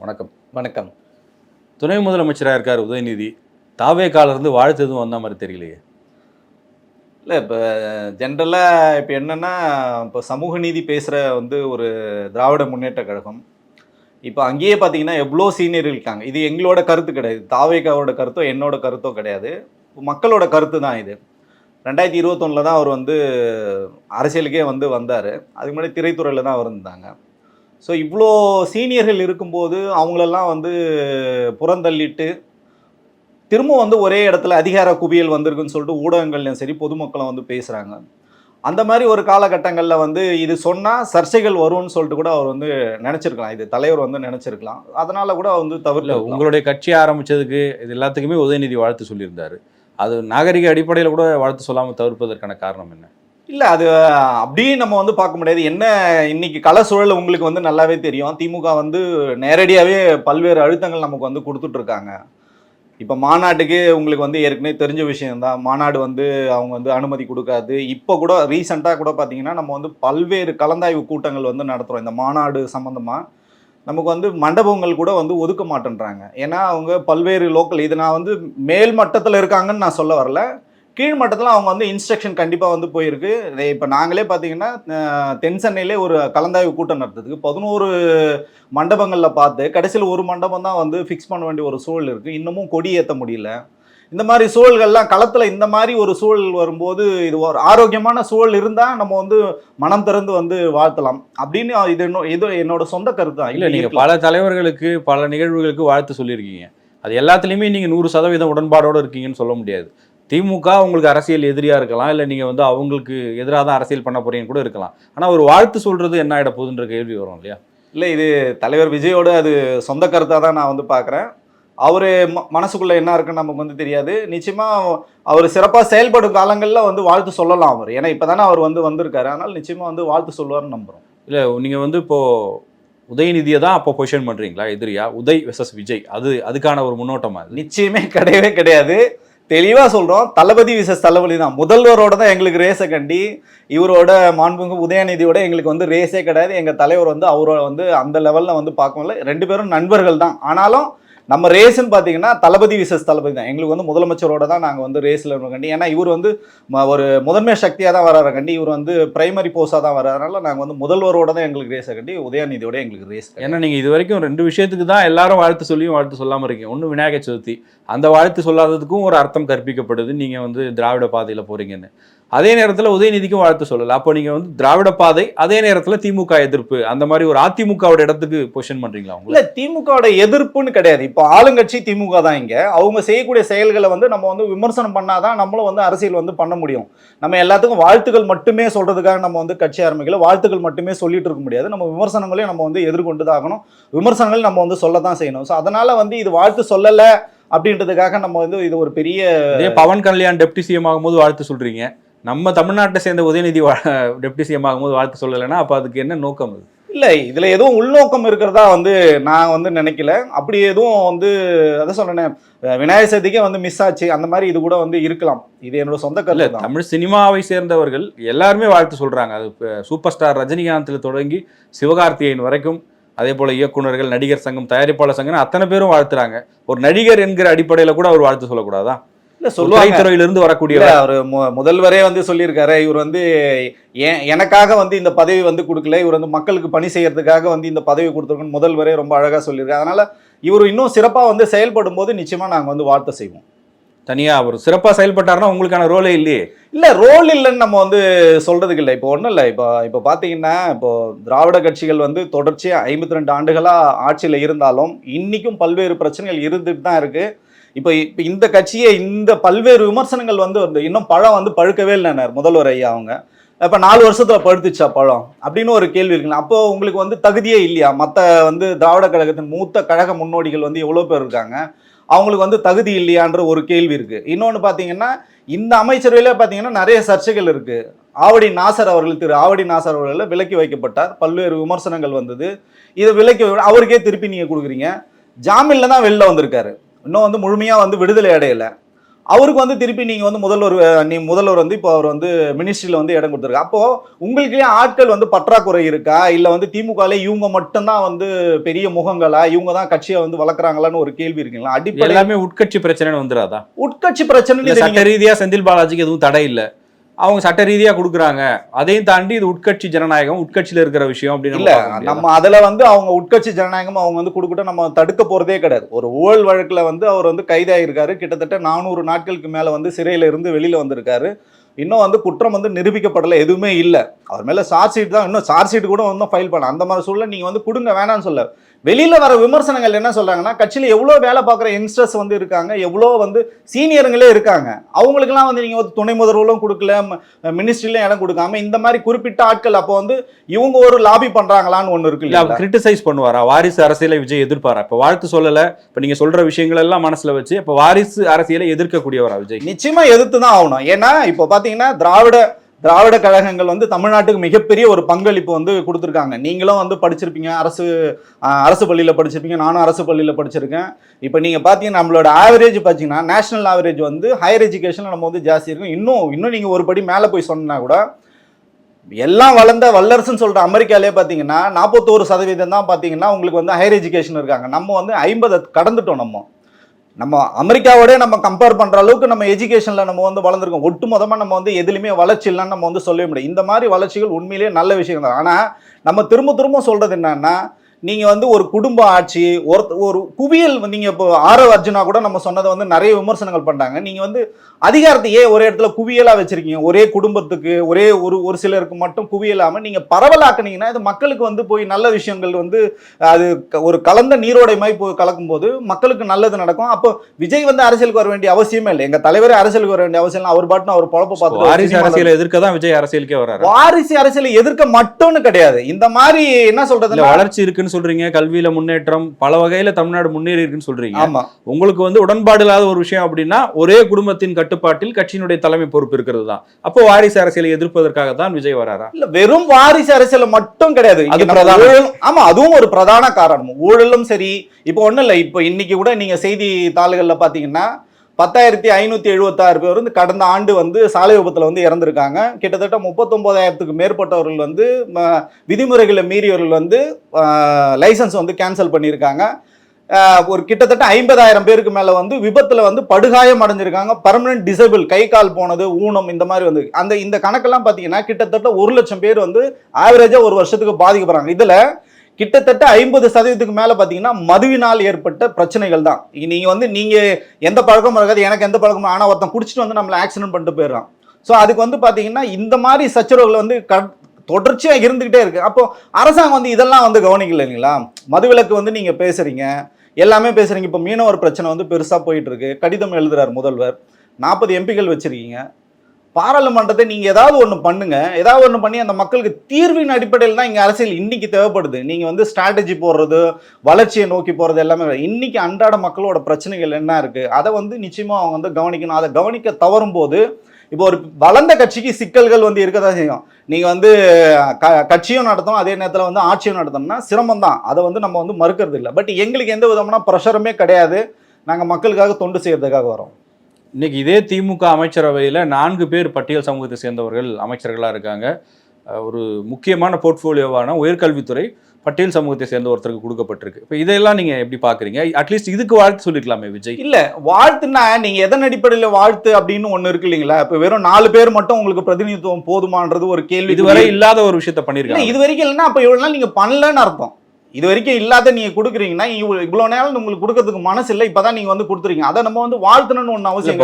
வணக்கம். வணக்கம். துணை முதலமைச்சராக இருக்கார் உதயநிதி. தாவே இருந்து வாழ்த்து எதுவும் வந்த மாதிரி தெரியலையே. இல்லை இப்போ ஜென்ரலாக இப்போ என்னென்னா இப்போ சமூக நீதி பேசுகிற வந்து ஒரு திராவிட முன்னேற்ற கழகம். இப்போ அங்கேயே பார்த்தீங்கன்னா எவ்வளோ சீனியர் இருக்காங்க. இது எங்களோட கருத்து கிடையாது. தாவேக்காவோட கருத்தோ என்னோட கருத்தோ கிடையாது. மக்களோட கருத்து தான் இது. ரெண்டாயிரத்தி இருபத்தொன்னில் தான் அவர் வந்து அரசியலுக்கே வந்து வந்தார். அதுக்கு முன்னாடி திரைத்துறையில் தான் அவர் இருந்தாங்க. ஸோ இவ்வளோ சீனியர்கள் இருக்கும்போது அவங்களெல்லாம் வந்து புறந்தள்ளிட்டு திரும்ப வந்து ஒரே இடத்துல அதிகார குவியல் வந்திருக்குன்னு சொல்லிட்டு ஊடகங்கள்லையும் சரி பொதுமக்களும் வந்து பேசுகிறாங்க அந்த மாதிரி ஒரு காலகட்டங்களில் வந்து இது சொன்னால் சர்ச்சைகள் வரும்னு சொல்லிட்டு கூட அவர் வந்து நினச்சிருக்கலாம். இது தலைவர் வந்து நினச்சிருக்கலாம். அதனால கூட அவர் வந்து தவிர்த்து உங்களுடைய கட்சி ஆரம்பிச்சதுக்கு இது எல்லாத்துக்குமே உதயநிதி வாழ்த்து சொல்லியிருந்தாரு. அது நாகரிக அடிப்படையில் கூட வாழ்த்து சொல்லாமல் தவிர்ப்பதற்கான காரணம் என்ன? இல்லை அது அப்படியே நம்ம வந்து பார்க்க முடியாது. என்ன இன்னைக்கு கள சூழல் உங்களுக்கு வந்து நல்லாவே தெரியும். திமுக வந்து நேரடியாகவே பல்வேறு அழுத்தங்கள் நமக்கு வந்து கொடுத்துட்ருக்காங்க இப்போ மாநாட்டுக்கு உங்களுக்கு வந்து ஏற்கனவே தெரிஞ்ச விஷயம்தான். மாநாடு வந்து அவங்க வந்து அனுமதி கொடுக்காது. இப்போ கூட ரீசெண்டாக கூட பார்த்தீங்கன்னா நம்ம வந்து பல்வேறு கலந்தாய்வு கூட்டங்கள் வந்து நடத்துகிறோம் இந்த மாநாடு சம்மந்தமாக நமக்கு வந்து மண்டபங்கள் கூட வந்து ஒதுக்க மாட்டேன்றாங்க. ஏன்னா அவங்க பல்வேறு லோக்கல் இது நான் வந்து மேல் மட்டத்தில் இருக்காங்கன்னு நான் சொல்ல வரல. கீழ் மட்டத்தில் அவங்க வந்து இன்ஸ்ட்ரக்ஷன் கண்டிப்பாக வந்து போயிருக்கு. இப்போ நாங்களே பார்த்தீங்கன்னா தென் சென்னையிலே ஒரு கலந்தாய்வு கூட்டம் நடத்துறதுக்கு பதினோரு மண்டபங்களில் பார்த்து கடைசியில் ஒரு மண்டபம் தான் வந்து ஃபிக்ஸ் பண்ண வேண்டிய ஒரு சூழல் இருக்குது இன்னமும் கொடி ஏற்ற முடியல. இந்த மாதிரி சூழல்கள்லாம் களத்தில் இந்த மாதிரி ஒரு சூழல் வரும்போது இது ஒரு ஆரோக்கியமான சூழல் இருந்தால் நம்ம வந்து மனம் திறந்து வந்து வாழ்த்தலாம். அப்படின்னு இது இது என்னோட சொந்த கருத்து தான். இல்லை நீங்கள் பல தலைவர்களுக்கு பல நிகழ்வுகளுக்கு வாழ்த்து சொல்லியிருக்கீங்க. அது எல்லாத்துலேயுமே நீங்கள் நூறு சதவீதம் உடன்பாடோடு இருக்கீங்கன்னு சொல்ல முடியாது. திமுக உங்களுக்கு அரசியல் எதிரியாக இருக்கலாம் இல்லை நீங்கள் வந்து அவங்களுக்கு எதிராக தான் அரசியல் பண்ண போறீங்கன்னு கூட இருக்கலாம். ஆனால் ஒரு வாழ்த்து சொல்கிறது என்ன ஆகிட போகுதுன்ற கேள்வி வரும் இல்லையா? இல்லை இது தலைவர் விஜயோட அது சொந்த கருத்தாக தான் நான் வந்து பார்க்குறேன் அவர் மனசுக்குள்ளே என்ன இருக்குன்னு நமக்கு வந்து தெரியாது. நிச்சயமாக அவர் சிறப்பாக செயல்படும் காலங்களில் வந்து வாழ்த்து சொல்லலாம் அவர். ஏன்னா இப்போ தானே அவர் வந்து வந்திருக்காரு. அதனால் நிச்சயமாக வந்து வாழ்த்து சொல்லுவார்னு நம்புகிறோம் இல்லை நீங்கள் வந்து இப்போது உதயநிதியை தான் அப்போ பொசிஷன் பண்ணுறீங்களா எதிரியா? உதய் வெசஸ் விஜய். அது அதுக்கான ஒரு முன்னோட்டமா? அது நிச்சயமே கிடையவே கிடையாது. தெளிவாக சொல்கிறோம் தளபதி விசஸ் தளபதி தான். முதல்வரோட தான் எங்களுக்கு ரேஸை கண்டி இவரோட மாண்புமிகு உதயநிதியோட எங்களுக்கு வந்து ரேஸே கிடையாது. எங்கள் தலைவர் வந்து அவரோட வந்து அந்த லெவலில் வந்து பார்க்கல ரெண்டு பேரும் நண்பர்கள் தான். ஆனாலும் நம்ம ரேஸ்ன்னு பார்த்தீங்கன்னா தளபதி விசஸ் தளபதி தான். எங்களுக்கு வந்து முதலமைச்சரோட தான் நாங்கள் வந்து ரேஸில் கண்டி. ஏன்னா இவர் வந்து ஒரு முதன்மை சக்தியாக தான் வராரு கண்டி. இவர் வந்து பிரைமரி போஸ்டாக தான் வர்றதுனால நாங்கள் வந்து முதல்வரோட தான் எங்களுக்கு ரேஸை கண்டி. உதயநிதியோட எங்களுக்கு ரேஸ் ஏன்னா நீங்கள் இது வரைக்கும் ரெண்டு விஷயத்துக்கு தான் எல்லாரும் வாழ்த்து சொல்லியும் வாழ்த்து சொல்லாமல் இருக்கீங்க. ஒன்று விநாயகர் சதுர்த்தி. அந்த வாழ்த்து சொல்லாததுக்கும் ஒரு அர்த்தம் கற்பிக்கப்படுது. நீங்கள் வந்து திராவிட பாதையில் போகிறீங்கன்னு அதே நேரத்தில் உதயநிதிக்கும் வாழ்த்து சொல்லலை. அப்போ நீங்கள் வந்து திராவிட பாதை அதே நேரத்தில் திமுக எதிர்ப்பு அந்த மாதிரி ஒரு அதிமுகவோட இடத்துக்கு பொசிஷன் பண்ணுறீங்களா இல்ல திமுகவோட எதிர்ப்புன்னு கிடையாது. இப்போ ஆளுங்கட்சி திமுக தான் இங்க. அவங்க செய்யக்கூடிய செயல்களை வந்து நம்ம வந்து விமர்சனம் பண்ணாதான் நம்மளும் வந்து அரசியல் வந்து பண்ண முடியும். நம்ம எல்லாத்துக்கும் வாழ்த்துக்கள் மட்டுமே சொல்றதுக்காக நம்ம வந்து கட்சி ஆரம்பிக்கல. வாழ்த்துக்கள் மட்டுமே சொல்லிட்டு இருக்க முடியாது. நம்ம விமர்சனங்களையும் நம்ம வந்து எதிர்கொண்டு தான் ஆகணும். விமர்சனங்கள் நம்ம வந்து சொல்ல தான் செய்யணும். ஸோ அதனால வந்து இது வாழ்த்து சொல்லல அப்படின்றதுக்காக நம்ம வந்து இது ஒரு பெரிய பவன் கல்யாண் டெப்டி சிஎம் ஆகும்போது வாழ்த்து சொல்கிறீங்க நம்ம தமிழ்நாட்டை சேர்ந்த உதயநிதி டெப்டி சிஎம் ஆகும்போது வாழ்த்து சொல்லலைன்னா அப்போ அதுக்கு என்ன நோக்கம் அது? இல்லை இதில் எதுவும் உள்நோக்கம் இருக்கிறதா வந்து நான் வந்து நினைக்கல. அப்படி எதுவும் வந்து அதான் சொன்னேன் விநாயகர் சதுர்த்திக்கே வந்து மிஸ் ஆச்சு. அந்த மாதிரி இது கூட வந்து இருக்கலாம். இது என்னோட சொந்த தான். தமிழ் சினிமாவை சேர்ந்தவர்கள் எல்லாருமே வாழ்த்து சொல்றாங்க. அது சூப்பர் ஸ்டார் ரஜினிகாந்த்ல தொடங்கி சிவகார்த்திகேயன் வரைக்கும் அதே போல இயக்குனர்கள் நடிகர் சங்கம் தயாரிப்பாளர் சங்கம் அத்தனை பேரும் வாழ்த்துறாங்க. ஒரு நடிகர் என்கிற அடிப்படையில கூட அவர் வாழ்த்து சொல்லக்கூடாதா? இல்லை சொல்லுவாங்க. துறையிலிருந்து வரக்கூடிய அவர் முதல்வரே வந்து சொல்லியிருக்காரு. இவர் வந்து எனக்காக வந்து இந்த பதவி வந்து கொடுக்கல. இவர் வந்து மக்களுக்கு பணி செய்யறதுக்காக வந்து இந்த பதவி கொடுத்துருக்குன்னு முதல்வரே ரொம்ப அழகா சொல்லியிருக்காரு. அதனால இவர் இன்னும் சிறப்பா வந்து செயல்படும் போது நிச்சயமா நாங்க வந்து வாழ்த்த செய்வோம். தனியா அவர் சிறப்பா செயல்பட்டாருன்னா உங்களுக்கான ரோலே இல்லையே. இல்ல ரோல் இல்லைன்னு நம்ம வந்து சொல்றதுக்கு இல்லை. இப்போ ஒன்றும் இல்லை. இப்போ இப்போ பார்த்தீங்கன்னா இப்போ திராவிட கட்சிகள் வந்து தொடர்ச்சியா ஐம்பத்தி ரெண்டு ஆண்டுகளா ஆட்சியில் இருந்தாலும் இன்னைக்கும் பல்வேறு பிரச்சனைகள் இருந்துட்டு தான் இருக்கு. இப்போ இப்போ இந்த கட்சியை இந்த பல்வேறு விமர்சனங்கள் வந்து இன்னும் பழம் வந்து பழுக்கவே இல்லைனார் முதல்வர் ஐயா அவங்க. இப்போ நாலு வருஷத்தில் பழுத்துச்சா பழம்? அப்படின்னு ஒரு கேள்வி இருக்குல்ல அப்போ உங்களுக்கு வந்து தகுதியே இல்லையா? மற்ற வந்து திராவிட கழகத்தின் மூத்த கழக முன்னோடிகள் வந்து எவ்வளோ பேர் இருக்காங்க? அவங்களுக்கு வந்து தகுதி இல்லையான்ற ஒரு கேள்வி இருக்குது இன்னொன்று பார்த்தீங்கன்னா இந்த அமைச்சரவையில் பார்த்தீங்கன்னா நிறைய சர்ச்சைகள் இருக்குது ஆவடி நாசர் அவர்கள் திரு ஆவடி நாசர் அவர்களில் விலக்கி வைக்கப்பட்டார். பல்வேறு விமர்சனங்கள் வந்தது. இதை விலக்கி அவருக்கே திருப்பி நீங்கள் கொடுக்குறீங்க. ஜாமீனில் தான் வெளில வந்திருக்காரு. இன்னும் வந்து முழுமையா வந்து விடுதலை அடையல. அவருக்கு வந்து திருப்பி நீங்க வந்து முதல்வர் நீ முதல்வர் வந்து இப்போ அவர் வந்து மினிஸ்ட்ரியில வந்து இடம் கொடுத்துருக்கு அப்போ உங்களுக்கு ஆட்கள் வந்து பற்றாக்குறை இருக்கா? இல்ல வந்து திமுகல இவங்க மட்டும்தான் வந்து பெரிய முகங்களா? இவங்க தான் கட்சியை வந்து வளர்க்குறாங்களான்னு ஒரு கேள்வி இருக்குங்களா? அடிப்படை எல்லாமே உட்கட்சி பிரச்சனைன்னு வந்துடாதா உட்கட்சி பிரச்சனை இல்ல இதை சட்ட நீங்க- ரீதியா செந்தில் பாலாஜிக்கு எதுவும் தடை இல்ல. அவங்க சட்ட ரீதியா கொடுக்குறாங்க. அதையும் தாண்டி இது உட்கட்சி ஜனநாயகம் உட்கட்சியில இருக்கிற விஷயம் அப்படின்னு இல்ல நம்ம அதுல வந்து அவங்க உட்கட்சி ஜனநாயகம் அவங்க வந்து கொடுக்கட்டும் நம்ம தடுக்க போறதே கிடையாது. ஒரு ஊழல் வழக்குல வந்து அவர் வந்து கைதாயிருக்காரு கிட்டத்தட்ட நானூறு நாட்களுக்கு மேல வந்து சிறையில இருந்து வெளியில வந்திருக்காரு. இன்னும் வந்து குற்றம் வந்து நிரூபிக்கப்படல எதுவுமே இல்ல. அவர் மேல சார்ஜ் ஷீட் தான் இன்னும் சார்ஜ் ஷீட் கூட வந்து ஃபைல் பண்ண அந்த மாதிரி சூழல நீங்க வந்து கொடுங்க வேணாம்னு சொல்ல. வெளியில வர விமர்சனங்கள் என்ன சொல்றாங்கன்னா கட்சியில எவ்வளவு வேலை பார்க்குற யங்ஸ்டர்ஸ் வந்து இருக்காங்க எவ்வளோ வந்து சீனியருங்களே இருக்காங்க. அவங்களுக்குலாம் வந்து நீங்க வந்து துணை முதல்வர்களும் கொடுக்கல மினிஸ்ட்ரியிலும் இடம் கொடுக்காம இந்த மாதிரி குறிப்பிட்ட ஆட்கள் அப்போ வந்து இவங்க ஒரு லாபி பண்றாங்களான்னு ஒண்ணு இருக்கு இல்ல கிரிட்டிசைஸ் பண்ணுவாரா? வாரிசு அரசியலை விஜய் எதிர்ப்பாரா? இப்ப வாழ்த்து சொல்லல இப்ப நீங்க சொல்ற விஷயங்கள் எல்லாம் மனசுல வச்சு இப்ப வாரிசு அரசியலை எதிர்க்கக்கூடியவரா விஜய்? நிச்சயமா எதிர்த்து தான் ஆகணும். ஏன்னா இப்போ பாத்தீங்கன்னா திராவிட திராவிட கழகங்கள் வந்து தமிழ்நாட்டுக்கு மிகப்பெரிய ஒரு பங்களிப்பு வந்து கொடுத்துருக்காங்க. நீங்களும் வந்து படிச்சிருப்பீங்க. அரசு அரசு பள்ளியில் படிச்சிருப்பீங்க. நானும் அரசு பள்ளியில் படிச்சிருக்கேன். இப்போ நீங்கள் பார்த்தீங்கன்னா நம்மளோட ஆவரேஜ் பார்த்தீங்கன்னா நேஷனல் ஆவரேஜ் வந்து ஹையர் எஜுகேஷனில் நம்ம வந்து ஜாஸ்தி இருக்கும் இன்னும் இன்னும் நீங்கள் ஒரு படி மேலே போய் சொன்னால் கூட எல்லாம் வளர்ந்த வல்லரசுன்னு சொல்கிற அமெரிக்காலே பார்த்தீங்கன்னா நாற்பத்தோரு சதவீதம் தான் பார்த்தீங்கன்னா உங்களுக்கு வந்து ஹையர் எஜுகேஷன் இருக்காங்க. நம்ம வந்து ஐம்பதை கடந்துட்டோம் நம்ம. நம்ம அமெரிக்காவோட நம்ம கம்பேர் பண்ணுற அளவுக்கு நம்ம எஜுகேஷனில் நம்ம வந்து வளர்ந்துருக்கோம். ஒட்டு மொத்தமா நம்ம வந்து எதுலையுமே வளர்ச்சி இல்லைன்னு நம்ம வந்து சொல்லவே முடியும் இந்த மாதிரி வளர்ச்சிகள் உண்மையிலேயே நல்ல விஷயம் தான். ஆனால் நம்ம திரும்ப திரும்ப சொல்கிறது என்னன்னா நீங்க வந்து ஒரு குடும்ப ஆட்சி ஒரு ஒரு குவியல் நீங்க இப்போ ஆரவ் அர்ஜுனா கூட நம்ம சொன்னதை வந்து நிறைய விமர்சனங்கள் பண்றாங்க நீங்க வந்து அதிகாரத்தை ஏன் ஒரே இடத்துல குவியலா வச்சிருக்கீங்க? ஒரே குடும்பத்துக்கு ஒரே ஒரு ஒரு சிலருக்கு மட்டும் குவியலாம நீங்க பரவலாக்குனீங்கன்னா இது மக்களுக்கு வந்து போய் நல்ல விஷயங்கள் வந்து அது ஒரு கலந்த நீரோடை மாதிரி போய் கலக்கும்போது மக்களுக்கு நல்லது நடக்கும். அப்போ விஜய் வந்து அரசியலுக்கு வர வேண்டிய அவசியமே இல்லை. எங்க தலைவரே அரசியலுக்கு வர வேண்டிய அவசியம் அவர் பாட்டுன்னு அவர் பொழப்ப பார்த்துட்டு வாரிசு அரசியலை எதிர்க்க தான் விஜய் அரசியலுக்கே வர்றாரு. வாரிசு அரசியலை எதிர்க்க மட்டும்னு கிடையாது. இந்த மாதிரி என்ன சொல்றதுன்னா வளர்ச்சி இருக்குன்னு சொல்றீங்க கல்வியில முன்னேற்றம் பல வகையில தமிழ்நாடு முன்னேறி இருக்குன்னு சொல்றீங்க. ஆமா. உங்களுக்கு வந்து உடன்பாடு இல்லாத ஒரு விஷயம் அப்படின்னா ஒரே குடும்பத்தின் கட்டுப்பாட்டில் கட்சியினுடைய தலைமை பொறுப்பு இருக்கிறது தான் அப்போ வாரிசு அரசியலை எதிர்ப்பதற்காக தான் விஜய் வராரா? இல்ல வெறும் வாரிசு அரசியல் மட்டும் கிடையாது. ஆமா அதுவும் ஒரு பிரதான காரணம். ஊழலும் சரி. இப்போ ஒண்ணும் இல்ல இப்போ இன்னைக்கு கூட நீங்க செய்தி தாள்கள்ல பாத்தீங்கன்னா பத்தாயிரத்தி ஐநூற்றி எழுபத்தாறு பேர் வந்து கடந்த ஆண்டு வந்து சாலை விபத்தில் வந்து இறந்துருக்காங்க. கிட்டத்தட்ட முப்பத்தொம்போதாயிரத்துக்கு மேற்பட்டவர்கள் வந்து ம, விதிமுறைகளை மீறியவர்கள் வந்து லைசன்ஸ் வந்து கேன்சல் பண்ணியிருக்காங்க. ஒரு கிட்டத்தட்ட ஐம்பதாயிரம் பேருக்கு மேலே வந்து விபத்தில் வந்து படுகாயம் அடைஞ்சிருக்காங்க. பர்மனன்ட் டிசபிள் கை கால் போனது ஊனம் இந்த மாதிரி வந்து. அந்த இந்த கணக்கெல்லாம் பார்த்தீங்கன்னா கிட்டத்தட்ட ஒரு லட்சம் பேர் வந்து ஆவரேஜாக ஒரு வருஷத்துக்கு பாதிக்கப்படுறாங்க. இதில் கிட்டத்தட்ட ஐம்பது சதவீதத்துக்கு மேல பாத்தீங்கன்னா மதுவினால் ஏற்பட்ட பிரச்சனைகள் தான். நீங்கள் நீங்க வந்து நீங்க எந்த பழக்கமும் இருக்காது எனக்கு எந்த பழக்கமும் ஆனா ஒருத்தன் குடிச்சிட்டு வந்து நம்மளை ஆக்சிடென்ட் பண்ணிட்டு போயிடுறான். ஸோ அதுக்கு வந்து பாத்தீங்கன்னா இந்த மாதிரி சச்சரவுகள் வந்து க- தொடர்ச்சியாக இருந்துகிட்டே இருக்கு. அப்போ அரசாங்கம் வந்து இதெல்லாம் வந்து கவனிக்கல இல்லைங்களா? மதுவிலக்கு வந்து நீங்க பேசுறீங்க. எல்லாமே பேசுறீங்க. இப்போ மீனவர் பிரச்சனை வந்து பெருசா போயிட்டு இருக்கு. கடிதம் எழுதுகிறார் முதல்வர். நாற்பது எம்பிகள் வச்சிருக்கீங்க. பாராளுமன்றத்தை நீங்கள் ஏதாவது ஒன்று பண்ணுங்க. ஏதாவது ஒன்று பண்ணி அந்த மக்களுக்கு தீர்வின் அடிப்படையில் தான் இங்கே அரசியல் இன்னைக்கு தேவைப்படுது. நீங்கள் வந்து ஸ்ட்ராட்டஜி போடுறது வளர்ச்சியை நோக்கி போகிறது எல்லாமே கிடையாது. இன்னைக்கு அன்றாட மக்களோட பிரச்சனைகள் என்ன இருக்குது அதை வந்து நிச்சயமாக அவங்க வந்து கவனிக்கணும். அதை கவனிக்க தவறும் போது இப்போ ஒரு வளர்ந்த கட்சிக்கு சிக்கல்கள் வந்து இருக்க தான் செய்யும். நீங்கள் வந்து க- கட்சியும் நடத்தணும் அதே நேரத்தில் வந்து ஆட்சியும் நடத்தணும்னா சிரமம் தான். அதை வந்து நம்ம வந்து மறுக்கிறது இல்லை பட் எங்களுக்கு எந்த விதமான ப்ரெஷருமே கிடையாது. நாங்கள் மக்களுக்காக தொண்டு செய்கிறதுக்காக வரோம். இன்னைக்கு இதே திமுக அமைச்சரவையில நான்கு பேர் பட்டியல் சமூகத்தை சேர்ந்தவர்கள் அமைச்சர்களா இருக்காங்க. ஒரு முக்கியமான போர்ட்ஃபோலியோவான உயர்கல்வித்துறை பட்டியல் சமூகத்தை சேர்ந்த ஒருத்தருக்கு கொடுக்கப்பட்டிருக்கு. இப்போ இதெல்லாம் நீங்க எப்படி பாக்குறீங்க? அட்லீஸ்ட் இதுக்கு வாழ்த்து சொல்லிருக்கலாமே விஜய். இல்ல வாழ்த்துனா நீங்க எதன் அடிப்படையில வாழ்த்து அப்படின்னு ஒண்ணு இருக்கு இல்லைங்களா? இப்ப வெறும் நாலு பேர் மட்டும் உங்களுக்கு பிரதிநிதித்துவம் போதுமான்றது ஒரு கேள்வி. இதுவரை இல்லாத ஒரு விஷயத்த இல்ல பண்ணிருக்காங்க. இது வரைக்கும் இல்லைன்னா அப்ப இவ்வளவு நாள் நீங்க பண்ணலன்னு அர்த்தம். இது வரைக்கும் இல்லாத நீங்க கொடுக்குறீங்கன்னா இவ்வளவு இவ்வளவு நேரம் உங்களுக்கு கொடுக்கறதுக்கு மனசு இல்லை இப்பதான் நீங்க வந்து கொடுத்துறீங்க அதை நம்ம வந்து வாழ்த்தணும்னு ஒண்ணு அவசியம்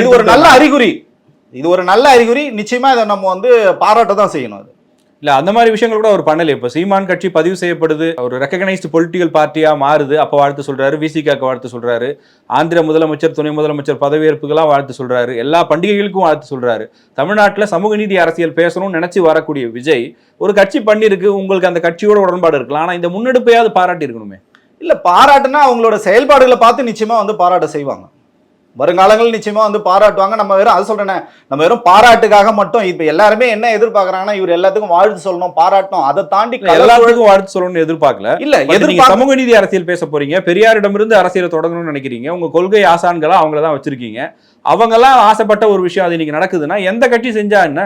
இது ஒரு நல்ல அறிகுறி. இது ஒரு நல்ல அறிகுறி. நிச்சயமா இதை நம்ம வந்து பாராட்ட தான் செய்யணும் அது. இல்ல அந்த மாதிரி விஷயங்கள் கூட அவர் பண்ணல இப்ப சீமான் கட்சி பதிவு செய்யப்படுது. ஒரு ரெக்கக்னைஸ்டு பொலிட்டிக்கல் பார்ட்டியா மாறுது. அப்ப வாழ்த்து சொல்றாரு. விசிகாக்கு வாழ்த்து சொல்றாரு. ஆந்திர முதலமைச்சர் துணை முதலமைச்சர் பதவியேற்புக்கெல்லாம் வாழ்த்து சொல்றாரு. எல்லா பண்டிகைகளுக்கும் வாழ்த்து சொல்றாரு. தமிழ்நாட்டில் சமூக நீதி அரசியல் பேசணும்னு நினைச்சு வரக்கூடிய விஜய் ஒரு கட்சி பண்ணிருக்கு. உங்களுக்கு அந்த கட்சியோட உடன்பாடு இருக்கலாம். ஆனா இந்த முன்னெடுப்பையாவது பாராட்டி இருக்கணுமே. இல்ல பாராட்டுனா அவங்களோட செயல்பாடுகளை பார்த்து நிச்சயமா வந்து பாராட்ட செய்வாங்க. வருங்காலங்கள் நிச்சயமா வந்து பாராட்டுவாங்க. நம்ம வெறும் அது சொல்றேனே நம்ம வெறும் பாராட்டுக்காக மட்டும் இப்ப எல்லாருமே என்ன எதிர்பார்க்கறாங்கன்னா இவர் எல்லாத்துக்கும் வாழ்த்து சொல்லணும் பாராட்டணும். அதை தாண்டி எல்லாத்துக்கும் வாழ்த்து சொல்லணும்னு எதிர்பார்க்கல. இல்ல நீங்க சமூக நீதி அரசியல் பேச போறீங்க. பெரியாரிடமிருந்து அரசியலை தொடங்கணும்னு நினைக்கிறீங்க. உங்க கொள்கை ஆசான்களா அவங்கள தான் வச்சிருக்கீங்க. அவங்க எல்லாம் ஆசைப்பட்ட ஒரு விஷயம் அது இன்னைக்கு நடக்குதுன்னா எந்த கட்சி செஞ்சா என்ன?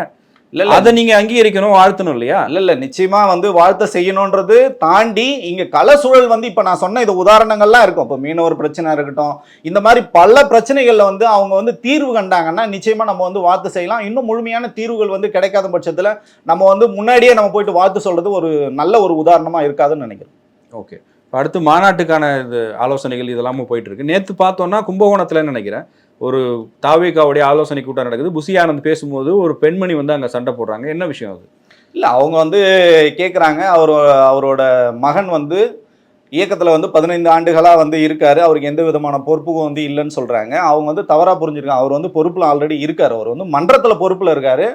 இல்ல அதை நீங்க அங்கீகரிக்கணும் வாழ்த்தணும் இல்லையா? இல்ல இல்ல. நிச்சயமா வந்து வாழ்த்த செய்யணும்ன்றது தாண்டி இங்க கல சூழல் வந்து இப்ப நான் சொன்ன இது உதாரணங்கள்லாம் இருக்கும். இப்போ மீனவர் பிரச்சனை இருக்கட்டும் இந்த மாதிரி பல பிரச்சனைகள்ல வந்து அவங்க வந்து தீர்வு கண்டாங்கன்னா நிச்சயமா நம்ம வந்து வாழ்த்து செய்யலாம். இன்னும் முழுமையான தீர்வுகள் வந்து கிடைக்காத பட்சத்துல நம்ம வந்து முன்னாடியே நம்ம போயிட்டு வாழ்த்து சொல்றது ஒரு நல்ல ஒரு உதாரணமா இருக்காதுன்னு நினைக்கிறேன். ஓகே. அடுத்து மாநாட்டுக்கான இது ஆலோசனைகள் இதெல்லாமும் போயிட்டு இருக்கு. நேத்து பார்த்தோம்னா கும்பகோணத்துல நினைக்கிறேன். ஒரு தாவேகாவுடைய ஆலோசனை கூட்டம் நடக்குது. புசி ஆனந்த் பேசும்போது ஒரு பெண்மணி வந்து அங்கே சண்டை போடுறாங்க. என்ன விஷயம் அது? இல்லை அவங்க வந்து கேட்குறாங்க அவர் அவரோட மகன் வந்து இயக்கத்தில் வந்து பதினைந்து ஆண்டுகளாக வந்து இருக்கார். அவருக்கு எந்த விதமான பொறுப்புக்கும் வந்து இல்லைன்னு சொல்கிறாங்க அவங்க வந்து தவறாக புரிஞ்சிருக்காங்க. அவர் வந்து பொறுப்பில் ஆல்ரெடி இருக்கார். அவர் வந்து மன்றத்தில் பொறுப்பில் இருக்காரு.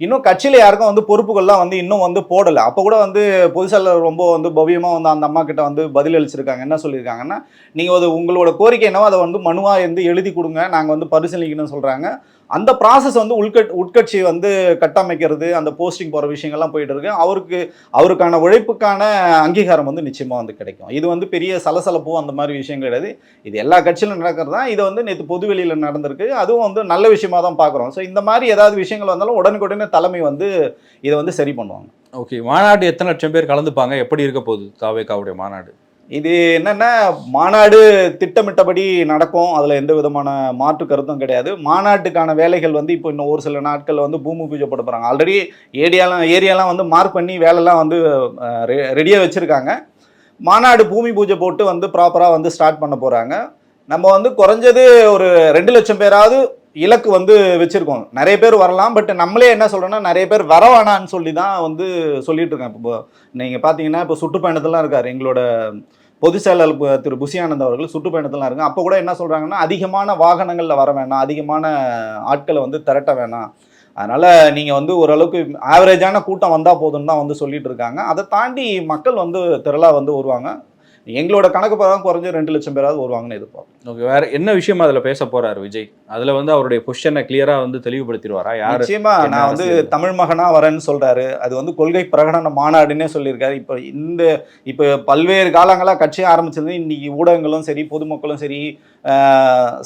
இன்னும் கட்சியில் யாருக்கும் வந்து பொறுப்புகள்லாம் வந்து இன்னும் வந்து போடலை. அப்போ கூட வந்து பொதுச்செயலர் ரொம்ப வந்து பவியமாக வந்து அந்த அம்மா கிட்ட வந்து பதில் அளிச்சிருக்காங்க என்ன சொல்லியிருக்காங்கன்னா நீங்கள் அது உங்களோட கோரிக்கை என்னவோ அதை வந்து மனுவாக வந்து எழுதி கொடுங்க. நாங்கள் வந்து பரிசீலிக்கணும்னு சொல்கிறாங்க அந்த ப்ராசஸ் வந்து உள்கட் உட்கட்சி வந்து கட்டமைக்கிறது அந்த போஸ்டிங் போகிற விஷயங்கள்லாம் போயிட்டு இருக்கு அவருக்கு அவருக்கான உழைப்புக்கான அங்கீகாரம் வந்து நிச்சயமாக வந்து கிடைக்கும். இது வந்து பெரிய சலசலப்போ அந்த மாதிரி விஷயம் கிடையாது. இது எல்லா கட்சியிலும் நடக்கிறது தான். இதை வந்து நேற்று பொதுவெளியில் நடந்திருக்கு. அதுவும் வந்து நல்ல விஷயமா தான் பார்க்குறோம். ஸோ இந்த மாதிரி ஏதாவது விஷயங்கள் வந்தாலும் உடனுக்குடனே தலைமை வந்து இதை வந்து சரி பண்ணுவாங்க. ஓகே மாநாடு எத்தனை லட்சம் பேர் கலந்துப்பாங்க? எப்படி இருக்க போகுது தாவேக்காவுடைய மாநாடு? இது என்னென்னா மாநாடு திட்டமிட்டபடி நடக்கும். அதில் எந்த விதமான மாற்று கருத்தும் கிடையாது. மாநாட்டுக்கான வேலைகள் வந்து இப்போ இன்னும் ஒரு சில நாட்களில் வந்து பூமி பூஜை போட போகிறாங்க ஆல்ரெடி ஏரியாலாம் ஏரியாலாம் வந்து மார்க் பண்ணி வேலைலாம் வந்து ரெடியாக வச்சுருக்காங்க. மாநாடு பூமி பூஜை போட்டு வந்து ப்ராப்பராக வந்து ஸ்டார்ட் பண்ண போகிறாங்க நம்ம வந்து குறைஞ்சது ஒரு ரெண்டு லட்சம் பேராவது இலக்கு வந்து வச்சுருக்கோம். நிறைய பேர் வரலாம். பட் நம்மளே என்ன சொல்கிறோன்னா நிறைய பேர் வர வேணான்னு சொல்லி தான் வந்து சொல்லிகிட்டு இருக்கேன் இப்போ நீங்கள் பார்த்தீங்கன்னா இப்போ சுற்றுப்பயணத்தெல்லாம் இருக்கார். எங்களோட பொதுச் செயலாளர் பு- திரு. புசியானந்த் அவர்கள் சுற்றுப்பயணத்தெல்லாம் இருக்காங்க. அப்போ கூட என்ன சொல்கிறாங்கன்னா அதிகமான வாகனங்களில் வர வேணாம். அதிகமான ஆட்களை வந்து திரட்ட வேணாம். அதனால் நீங்கள் வந்து ஓரளவுக்கு ஆவரேஜான கூட்டம் வந்தால் போதும்னு தான் வந்து சொல்லிட்டு இருக்காங்க. அதை தாண்டி மக்கள் வந்து திரளாக வந்து வருவாங்க. எங்களோட கணக்கு பிரகாரம் குறைஞ்ச ரெண்டு லட்சம் பேராவது வருவாங்கன்னு எதிர்பார்ப்போம் ஓகே வேற என்ன விஷயம் அதுல பேச போறாரு விஜய்? அதுல வந்து அவருடைய பொசிஷனை கிளியரா வந்து தெளிவுபடுத்திடுவாரா? யாரு? நிச்சயமா நான் வந்து? தமிழ் மகனா வரேன்னு சொல்றாரு. அது வந்து கொள்கை பிரகடன மாநாடுன்னே சொல்லியிருக்காரு. இப்போ இந்த இப்போ பல்வேறு காலங்களா கட்சி ஆரம்பிச்சது இன்னைக்கு ஊடகங்களும் சரி பொதுமக்களும் சரி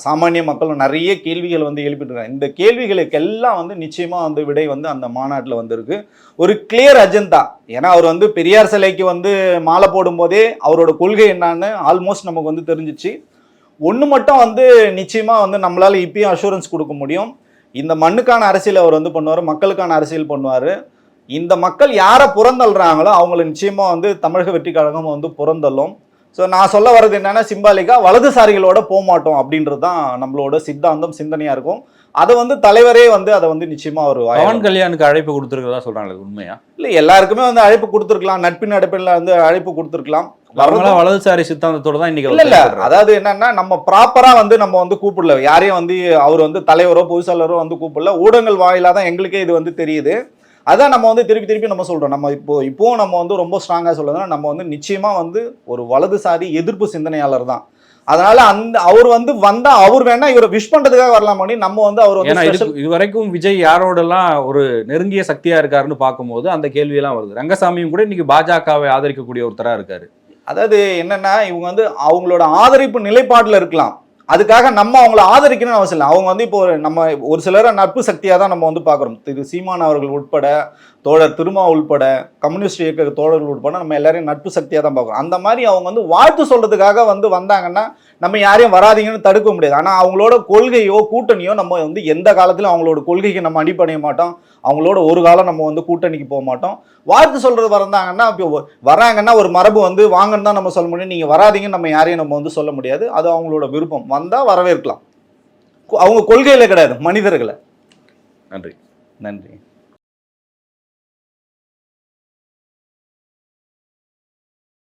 சாமானிய மக்களும் நிறைய கேள்விகள் வந்து எழுப்பிட்டுருக்காங்க. இந்த கேள்விகளுக்கு எல்லாம் வந்து நிச்சயமாக வந்து விடை வந்து அந்த மாநாட்டில் வந்திருக்கு. ஒரு கிளியர் அஜெண்டா ஏன்னா அவர் வந்து பெரியார் சிலைக்கு வந்து மாலை போடும்போதே அவரோட கொள்கை என்னான்னு ஆல்மோஸ்ட் நமக்கு வந்து தெரிஞ்சிச்சு. ஒன்று மட்டும் வந்து நிச்சயமாக வந்து நம்மளால் இப்பயும் அஷூரன்ஸ் கொடுக்க முடியும். இந்த மண்ணுக்கான அரசியல் அவர் வந்து பண்ணுவார் மக்களுக்கான அரசியல் பண்ணுவார். இந்த மக்கள் யாரை புறந்தள்ளுறாங்களோ அவங்கள நிச்சயமாக வந்து தமிழக வெற்றி கழகம் வந்து புறந்தள்ளும். ஸோ நான் சொல்ல வர்றது என்னன்னா சிம்பாலிக்கா வலதுசாரிகளோட போக மாட்டோம் அப்படின்றது தான் நம்மளோட சித்தாந்தம் சிந்தனையா இருக்கும். அதை வந்து தலைவரே வந்து அதை வந்து நிச்சயமா ஒரு பவன் கல்யாணுக்கு அழைப்பு கொடுத்துருக்கிறதா சொல்றாங்க அது உண்மையா? இல்லை எல்லாருக்குமே வந்து அழைப்பு கொடுத்துருக்கலாம் நட்பின் அடிப்படையில் வந்து அழைப்பு கொடுத்துருக்கலாம். வலதுசாரி சித்தாந்தத்தோட தான் இன்னைக்கு இல்ல. அதாவது என்னன்னா நம்ம ப்ராப்பரா வந்து நம்ம வந்து கூப்பிடல. யாரையும் வந்து அவர் வந்து தலைவரோ பொதுச்செயலரோ வந்து கூப்பிடல. ஊடகங்கள் வாயிலா தான் எங்களுக்கே இது வந்து தெரியுது. அதான் நம்ம வந்து திருப்பி திருப்பி நம்ம சொல்றோம். நம்ம இப்போ இப்போவும் நம்ம வந்து ரொம்ப ஸ்ட்ராங்கா சொல்றதுன்னா நம்ம வந்து நிச்சயமா வந்து ஒரு வலதுசாரி எதிர்ப்பு சிந்தனையாளர் தான். அதனால அந்த அவர் வந்து வந்தா அவர் வேணா இவரை விஷ் பண்றதுக்காக வரலாம் பண்ணி நம்ம வந்து அவர் வந்து இது இதுவரைக்கும் விஜய் யாரோடெல்லாம் ஒரு நெருங்கிய சக்தியா இருக்காருன்னு பார்க்கும்போது அந்த கேள்வியெல்லாம் வருது. ரங்கசாமியும் கூட இன்னைக்கு பாஜகவை ஆதரிக்கக்கூடிய ஒருத்தரா இருக்காரு. அதாவது என்னன்னா இவங்க வந்து அவங்களோட ஆதரிப்பு நிலைப்பாட்டில் இருக்கலாம். அதுக்காக நம்ம அவங்கள ஆதரிக்கணும்னு அவசியம் இல்லை. அவங்க வந்து இப்போ ஒரு நம்ம ஒரு சிலரை நட்பு சக்தியாக தான் நம்ம வந்து பார்க்குறோம். திரு சீமான் அவர்கள் உட்பட தோழர் திருமா உள்பட கம்யூனிஸ்ட் இயக்க தோழர்கள் உட்பட நம்ம எல்லாரையும் நட்பு சக்தியாக தான் பார்க்குறோம். அந்த மாதிரி அவங்க வந்து வாழ்த்து சொல்கிறதுக்காக வந்து வந்தாங்கன்னா நம்ம யாரையும் வராதீங்கன்னு தடுக்க முடியாது. ஆனால் அவங்களோட கொள்கையோ கூட்டணியோ நம்ம வந்து எந்த காலத்திலும் அவங்களோட கொள்கைக்கு நம்ம அடிப்படைய மாட்டோம். அவங்களோட ஒரு காலம் நம்ம வந்து கூட்டணிக்கு போக மாட்டோம். வாழ்த்து சொல்றது வந்தாங்கன்னா இப்போ வராங்கன்னா ஒரு மரபு வந்து வாங்கன்னு தான் நம்ம சொல்ல முடியும். நீங்கள் வராதீங்கன்னு நம்ம யாரையும் நம்ம வந்து சொல்ல முடியாது. அது அவங்களோட விருப்பம். வந்தால் வரவேற்கலாம். அவங்க கொள்கையில் கிடையாது. மனிதர்களை. நன்றி. நன்றி.